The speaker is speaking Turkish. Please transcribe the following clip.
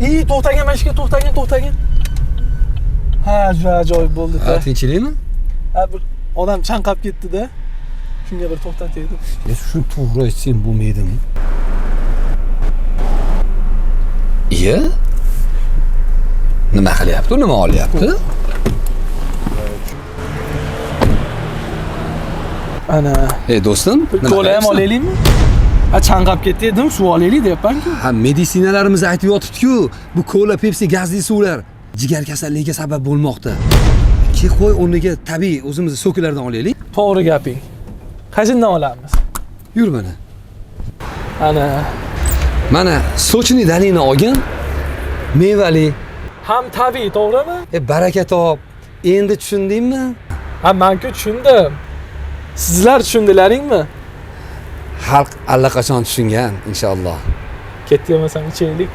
İyi to'xtagan mashina to'xtagan to'xtagan ha juda ajoyib bo'ldi Ha, tinchlikmi? ha bir odam chanqab ketdida shunga bir to'xtataylik Ya shuni to'g'ri aytsang bo'lmaydimi? Iya? Nima qilyapti? Nima olyapti? ana Ey do'stim, kola ham olaylikmi chanqab ketdi dedim suv olaylik deyapmanku Ha, meditsinalarimiz aytib yotibdi-ku, bu kola, Pepsi, gazli suvlar jigar kasalligiga sabab bo'lmoqda. Ke qo'y o'rniga tabiiy o'zimiz so'klardan olaylik. to'g'ri gaping qayerdan olamiz Yur mana. ana Mana sochni dalini olgan mevali. ham tabiiy to'g'rimi E baraka top. Endi tushundingmi? ha manku tushundim sizlar tushundilaringmi Xalq allaqachon tushungan inshaalloh. ketib yemasan ichaylik